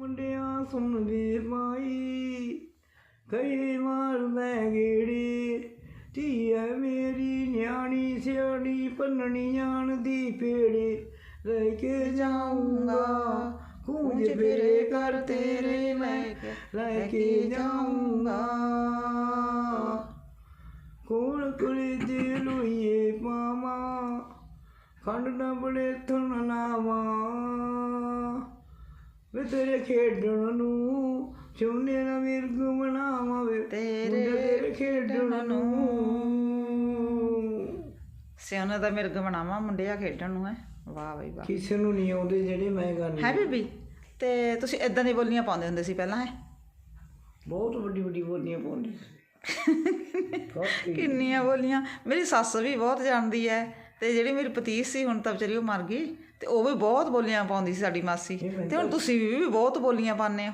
ਮੁੰਡਿਆਂ ਸੁਣ ਵੇ ਮਾਈ ਕਈ ਵਾਰ ਮੈਂ ਗੇੜੀ। ਧੀਏ ਮੇਰੀ ਨਿਆਣੀ ਸਿਆਣੀ ਪੰਨਣੀ ਜਾਣਦੀ ਪੇੜੇ। ਲੈ ਕੇ ਜਾਊਂਗਾ ਕੂੰਜ ਫਿਰੇ ਕਰ ਤੇਰੇ ਮੈਂ। ਲੈ ਕੇ ਜਾਊਂਗਾ। ਕੋਲ ਕੁਲੀ ਦੀ ਲੁਈਏ ਪਾਵਾਂ। ਖੰਡ ਨਾ ਬੜੇ ਥਣ ਲਾਵਾਂ ਵੇ ਤੇਰੇ ਖੇਡਣ ਨੂੰ ਚੁੰਨੇ ਨਾ ਮਿਰਗ ਬਣਾਵਾਂ ਵੇ ਤੇਰੇ ਖੇਡਣ ਨੂੰ। ਸਿਆਣਾ ਦਾ ਮਿਰਗ ਬਣਾਵਾ ਮੁੰਡਿਆ ਖੇਡਣ ਨੂੰ ਹੈ। ਵਾਹ ਬਈ ਵਾਹ। ਕਿਸੇ ਨੂੰ ਨਹੀਂ ਆਉਂਦੇ ਜਿਹੜੇ ਮੈਂ ਗਾਣੇ ਹੈ ਬੀਬੀ? ਤੇ ਤੁਸੀਂ ਇਦਾਂ ਦੀ ਬੋਲੀਆਂ ਪਾਉਂਦੇ ਹੁੰਦੇ ਸੀ ਪਹਿਲਾਂ ਹੈ? ਬਹੁਤ ਵੱਡੀ ਵੱਡੀ ਬੋਲੀਆਂ ਪਾਉਂਦੀ ਸੀ। ਕਿੰਨੀਆਂ ਬੋਲੀਆਂ। ਮੇਰੀ ਸੱਸ ਵੀ ਬਹੁਤ ਜਾਣਦੀ ਹੈ। ਤੇ ਜਿਹੜੀ ਮੇਰੀ ਪਤੀਸ ਸੀ ਹੁਣ ਤਾਂ ਵਿਚਾਰੀ ਉਹ ਮਰ ਗਈ ਤੇ ਉਹ ਵੀ ਬਹੁਤ ਬੋਲੀਆਂ ਪਾਉਂਦੀ ਸੀ ਸਾਡੀ ਮਾਸੀ। ਤੇ ਹੁਣ ਤੁਸੀਂ ਵੀ ਬਹੁਤ ਬੋਲੀਆਂ ਪਾਉਂਦੇ ਹੋ।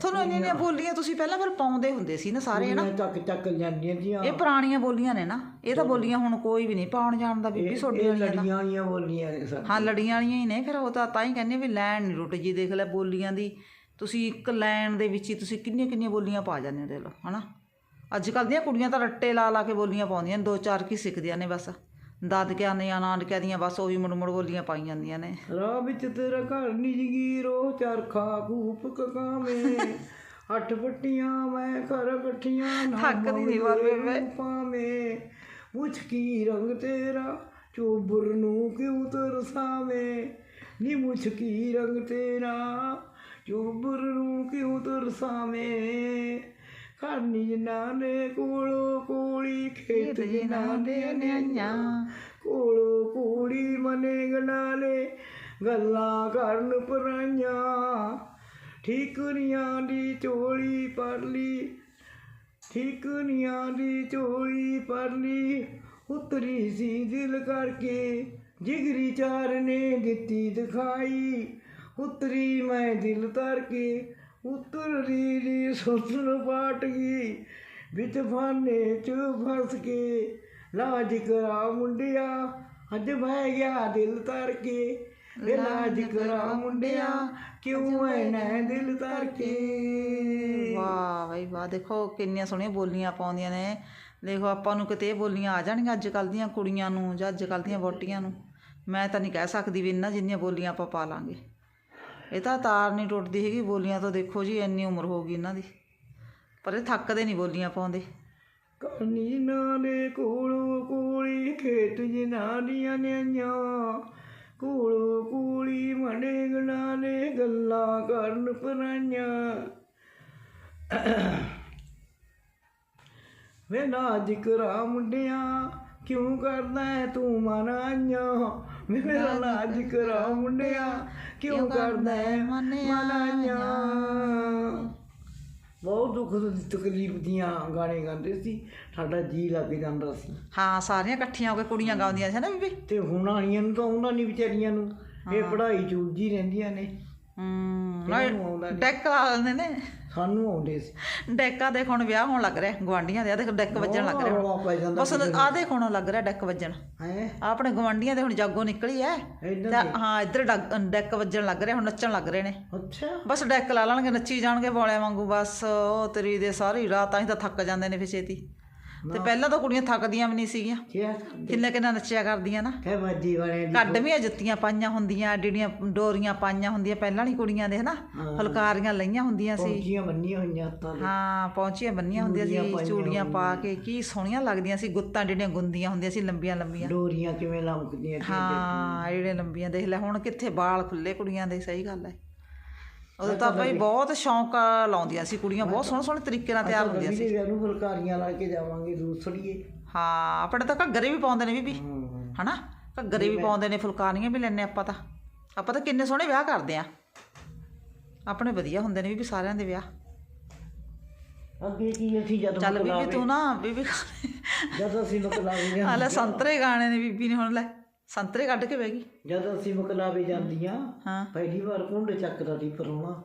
ਤੁਹਾਨੂੰ ਇੰਨੀਆਂ ਇੰਨੀਆਂ ਬੋਲੀਆਂ ਤੁਸੀਂ ਪਹਿਲਾਂ ਫਿਰ ਪਾਉਂਦੇ ਹੁੰਦੇ ਸੀ ਨਾ ਸਾਰੇ ਨਾ ਚੱਕ ਚੱਕ ਜਾਂਦੀਆਂ ਜੀਆਂ। ਇਹ ਪੁਰਾਣੀਆਂ ਬੋਲੀਆਂ ਨੇ ਨਾ ਇਹ ਤਾਂ ਬੋਲੀਆਂ ਹੁਣ ਕੋਈ ਵੀ ਨਹੀਂ ਪਾਉਣ ਜਾਣਦਾ ਬੀਬੀ ਤੁਹਾਡੀ ਇਹ ਵਾਲੀਆਂ ਲੜੀਆਂ ਵਾਲੀਆਂ ਬੋਲੀਆਂ ਨੇ ਸਰ ਹਾਂ ਲੜੀਆਂ ਵਾਲੀਆਂ ਹੀ ਨੇ ਫਿਰ ਉਹ ਤਾਂ ਤਾਂ ਹੀ ਕਹਿੰਦੇ ਵੀ ਲੈਣ ਨਹੀਂ ਟੁੱਟ ਜੀ ਦੇਖ ਲੈ ਬੋਲੀਆਂ ਦੀ। ਤੁਸੀਂ ਇੱਕ ਲਾਈਨ ਦੇ ਵਿੱਚ ਹੀ ਤੁਸੀਂ ਕਿੰਨੀਆਂ ਕਿੰਨੀਆਂ ਬੋਲੀਆਂ ਪਾ ਜਾਂਦੇ ਹੋ ਦੇਖ ਲਓ ਹਨਾ? ਅੱਜ ਕੱਲ੍ਹ ਦੀਆਂ ਕੁੜੀਆਂ ਤਾਂ ਰੱਟੇ ਲਾ ਲਾ ਕੇ ਬੋਲੀਆਂ ਪਾਉਂਦੀਆਂ ਦੋ ਚਾਰ ਕੀ ਸਿੱਖਦੀਆਂ ਨੇ ਬਸ। ਦਾਦਕਿਆਂ ਦੀਆਂ ਨਾਨਕਿਆਂ ਦੀਆਂ ਬਸ ਉਹੀ ਮੁੜ ਮੁੜ ਬੋਲੀਆਂ ਪਾਈ ਜਾਂਦੀਆਂ ਨੇ। ਰਾਹ ਵਿੱਚ ਤੇਰਾ ਘਰ ਨਿਜਗੀਰੋ ਚਰਖਾ ਕੂਪ ਕਕਾਵੇਂ ਅੱਠ ਪੱਟੀਆਂ ਮੈਂ ਕਰ ਇਕੱਠੀਆਂ ਨਾ ਥੱਕਦੀ ਨੀ ਵਾਰ ਬੇਬੇ। ਪਾਵੇਂ। ਪੁੱਛ ਕੀ ਰੰਗ ਤੇਰਾ ਚੋਬਰ ਨੂੰ ਕਿਉਂ ਤਰਸਾਵੇਂ? ਨੀ ਮੁੱਛ ਕੀ ਰੰਗ ਤੇਰਾ ਚੋਬਰ ਨੂੰ ਕਿਉਂ ਤਰਸਾਵੇਂ? ਖਾਨੀ ਜਨਾਨੇ ਕੋਲੋ ਕੋਲੀ ਖੇਤ ਜਨਾਨੇ ਨਿਆਈਆਂ ਕੋਲੋ ਕੋੜੀ ਮਨੇ ਗਨਾਲੇ ਗੱਲਾਂ ਕਰਨ ਪਰਾਈਆਂ। ਠੀਕਰੀਆਂ ਦੀ ਚੋਲੀ ਪਰਲੀ ਠੀਕਰੀਆਂ ਦੀ ਚੋਲੀ ਪਰਲੀ ਉਤਰੀ ਸੀ ਦਿਲ ਕਰਕੇ ਜਿਗਰੀ ਚਾਰ ਨੇ ਦਿੱਤੀ ਦਿਖਾਈ। ਉਤਰੀ ਮੈਂ ਦਿਲ ਤਰ ਕੇ ਉਤਰੀ ਸੁਸਨ ਪਾਟ ਗਈ ਵਿੱਚ ਫਾਨੇ ਚ ਫਸ ਕੇ। ਲਾਜ ਕਰਾ ਮੁੰਡਿਆ ਅੱਜ ਬਹਿ ਗਿਆ ਦਿਲ ਤਰ ਕੇ। ਵੇ ਲਾਜ ਕਰਾ ਮੁੰਡਿਆ ਕਿਉਂ ਐ ਦਿਲ ਤਰ ਕੇ? ਵਾਹ ਬਈ ਵਾਹ ਦੇਖੋ ਕਿੰਨੀਆਂ ਸੋਹਣੀਆਂ ਬੋਲੀਆਂ ਪਾਉਂਦੀਆਂ ਨੇ। ਦੇਖੋ ਆਪਾਂ ਨੂੰ ਕਿਤੇ ਇਹ ਬੋਲੀਆਂ ਆ ਜਾਣਗੀਆਂ ਅੱਜ ਕੱਲ੍ਹ ਦੀਆਂ ਕੁੜੀਆਂ ਨੂੰ ਜਾਂ ਅੱਜ ਕੱਲ੍ਹ ਦੀਆਂ ਵੋਟੀਆਂ ਨੂੰ। ਮੈਂ ਤਾਂ ਨਹੀਂ ਕਹਿ ਸਕਦੀ ਵੀ ਇੰਨਾ ਜਿੰਨੀਆਂ ਬੋਲੀਆਂ ਆਪਾਂ ਪਾ ਲਾਂਗੇ। ਇਹ ਤਾਂ ਤਾਰ ਨਹੀਂ ਟੁੱਟਦੀ ਹੈਗੀ, ਬੋਲੀਆਂ ਤੋਂ ਦੇਖੋ ਜੀ, ਇੰਨੀ ਉਮਰ ਹੋ ਗਈ ਇਹਨਾਂ ਦੀ। ਪਰ ਇਹ ਥੱਕਦੇ ਨਹੀਂ ਬੋਲੀਆਂ ਪਾਉਂਦੇ। ਕਰਨੀ ਨਾਲੇ ਕੋਲੋਂ ਕੋਲੀ, ਖੇਤ ਜਨਾਨੀਆਂ ਨਿਆਈਆਂ ਕੋਲੋਂ ਕੋਲੀ ਮਣੇ ਗਨਾਲੇ ਗੱਲਾਂ ਕਰਨ ਪਰਾਈਆਂ। ਵੇ ਨਾ ਜ਼ਿਕਰਾ ਮੁੰਡਿਆਂ ਕਿਉਂ ਕਰਦਾ ਹੈ ਤੂੰ ਮਨਾਈਆਂ ਮੇਰਾ ਨਾ ਜ਼ਿਕਰਾ ਮੁੰਡਿਆਂ। ਕਿਉਂ ਕਰਦਾ ਹੈ? ਮਨਾਈਆਂ ਬਹੁਤ ਦੁੱਖ ਦੀ ਤਕਲੀਫ ਦੀਆਂ ਗਾਣੇ ਗਾਉਂਦੇ ਸੀ। ਸਾਡਾ ਜੀ ਲੱਗ ਜਾਂਦਾ ਸੀ। ਹਾਂ ਸਾਰੀਆਂ ਇਕੱਠੀਆਂ ਹੋ ਕੇ ਕੁੜੀਆਂ ਗਾਉਂਦੀਆਂ ਸੀ ਨਾ ਬੀਬੀ? ਤੇ ਹੁਣ ਵਾਲੀਆਂ ਨੂੰ ਤਾਂ ਉਹਨਾਂ ਨਹੀਂ ਵਿਚਾਰੀਆਂ ਨੂੰ। ਇਹ ਪੜ੍ਹਾਈ ਚ ਉਲਝੀ ਰਹਿੰਦੀਆਂ ਨੇ। ਹੂੰ ਇਹਨਾਂ ਨੂੰ ਆਉਂਦਾ ਨਹੀਂ ਡੈਕ ਲਾ ਲੈਂਦੇ ਨੇ। ਸਾਨੂੰ ਆਉਂਦੇ ਸੀ। ਡੈਕਾ ਦੇਖ ਹੁਣ ਵਿਆਹ ਹੋਣ ਲੱਗ ਰਿਹਾ ਗਵਾਂਡੀਆਂ ਦੇ ਆ ਦੇਖ ਡੈਕ ਵੱਜਣ ਲੱਗ ਰਿਹਾ। ਰੌਲਾ ਪੈ ਜਾਂਦਾ ਬਸ ਆ ਦੇਖ ਹੁਣ ਲੱਗ ਰਿਹਾ ਡੈਕ ਵੱਜਣ। ਹੈ? ਆਪਣੇ ਗਵਾਂਡੀਆਂ ਦੇ ਹੁਣ ਜਾਗੋ ਨਿਕਲੀ ਐ। ਇਦਾਂ ਤੇ ਹਾਂ ਇੱਧਰ ਡੱਗ- ਡੈਕ ਵੱਜਣ ਲੱਗ ਰਿਹਾ ਹੁਣ ਨੱਚਣ ਲੱਗ ਰਹੇ ਨੇ। ਅੱਛਾ। ਬਸ ਡੈਕ ਲਾ ਲੈਣਗੇ ਨੱਚੀ ਜਾਣਗੇ ਬੋਲਿਆਂ ਵਾਂਗੂ ਬਸ ਉਹ ਤੇਰੀ ਦੇ ਸਾਰੀ ਰਾਤ ਹੀ ਤਾਂ ਥੱਕ ਜਾਂਦੇ ਨੇ ਫਿਰ ਛੇਤੀ। ਤੇ ਪਹਿਲਾਂ ਤਾਂ ਕੁੜੀਆਂ ਥੱਕਦੀਆਂ ਵੀ ਨਹੀਂ ਸੀਗੀਆਂ। ਕੀ ਕਿੰਨੇ ਕਿੰਨਾ ਨੱਚਿਆ ਕਰਦੀਆਂ ਨਾ। ਕਹਿ ਬਾਜੀ ਵਾਲੇ ਦੀ ਕੱਢਵੀਆਂ ਜੁੱਤੀਆਂ ਪਾਈਆਂ ਹੁੰਦੀਆਂ ਡਿੜੀਆਂ ਡੋਰੀਆਂ ਪਾਈਆਂ ਹੁੰਦੀਆਂ ਪਹਿਲਾਂ ਵਾਲੀ ਕੁੜੀਆਂ ਦੇ ਹਨਾ। ਫੁਲਕਾਰੀਆਂ ਲਈਆਂ ਹੁੰਦੀਆਂ ਸੀ। ਪੌਂਚੀਆਂ ਬੰਨੀਆਂ ਹੋਈਆਂ ਹੱਥਾਂ ਦੇ ਹਾਂ ਪਹੁੰਚੀਆਂ ਬੰਨੀਆਂ ਹੁੰਦੀਆਂ ਸੀ ਚੂੜੀਆਂ ਪਾ ਕੇ ਕੀ ਸੋਹਣੀਆਂ ਲੱਗਦੀਆਂ ਸੀ ਗੁੱਤਾਂ ਜਿਹੜੀਆਂ ਗੁੰਦੀਆਂ ਹੁੰਦੀਆਂ ਸੀ ਲੰਬੀਆਂ ਲੰਬੀਆਂ। ਡੋਰੀਆਂ ਕਿਵੇਂ ਲੰਕਦੀਆਂ ਸੀ ਹਾਂ। ਜਿਹੜੇ ਲੰਬੀਆਂ ਦੇਖ ਲੈ ਹੁਣ ਕਿੱਥੇ ਬਾਲ ਖੁੱਲੇ ਕੁੜੀਆਂ ਦੇ ਸਹੀ ਗੱਲ ਹੈ। ਉਦੋਂ ਤਾਂ ਭਾਈ ਬਹੁਤ ਸ਼ੌਂਕ ਲਾਉਂਦੀਆਂ ਸੀ ਕੁੜੀਆਂ ਬਹੁਤ ਸੋਹਣੇ ਸੋਹਣੇ ਤਰੀਕੇ ਨਾਲ ਤਿਆਰ ਹੁੰਦੀਆਂ ਸੀ। ਵੀ ਨੂੰ ਫੁਲਕਾਰੀਆਂ ਲਾ ਕੇ ਜਾਵਾਂਗੇ ਦੂਸਰੀਏ ਹਾਂ ਆਪਣੇ ਤਾਂ ਘੱਗਰੇ ਵੀ ਪਾਉਂਦੇ ਨੇ ਬੀਬੀ ਹਨਾ? ਘੱਗਰੇ ਵੀ ਪਾਉਂਦੇ ਨੇ ਫੁਲਕਾਰੀਆਂ ਵੀ ਲੈਣੇ ਆਪਾਂ ਤਾਂ। ਆਪਾਂ ਤਾਂ ਕਿੰਨੇ ਸੋਹਣੇ ਵਿਆਹ ਕਰਦੇ ਆ ਆਪਣੇ ਵਧੀਆ ਹੁੰਦੇ ਨੇ ਬੀਬੀ ਸਾਰਿਆਂ ਦੇ ਵਿਆਹ। ਅੱਗੇ ਕੀ ਅਸੀਂ ਜਦ ਚੱਲ ਬੀਬੀ ਤੂੰ ਨਾ ਬੀਬੀ ਜਦ ਅਸੀਂ ਮਕਲਾਵੇ ਹਾਲੇ ਸੰਤਰੇ ਗਾਣੇ ਨੇ ਬੀਬੀ ਨੇ ਹੁਣ ਲੈ। ਸੰਤਰੇ ਕੱਢ ਕੇ ਬਹਿ ਗਈ। ਜਦ ਅਸੀਂ ਮਕਲਾਵੇ ਜਾਂਦੀਆਂ ਹਾਂ। ਪਹਿਲੀ ਵਾਰ ਕੁੰਡ ਚੱਕਦਾ ਦੀ ਪਰੋਣਾ।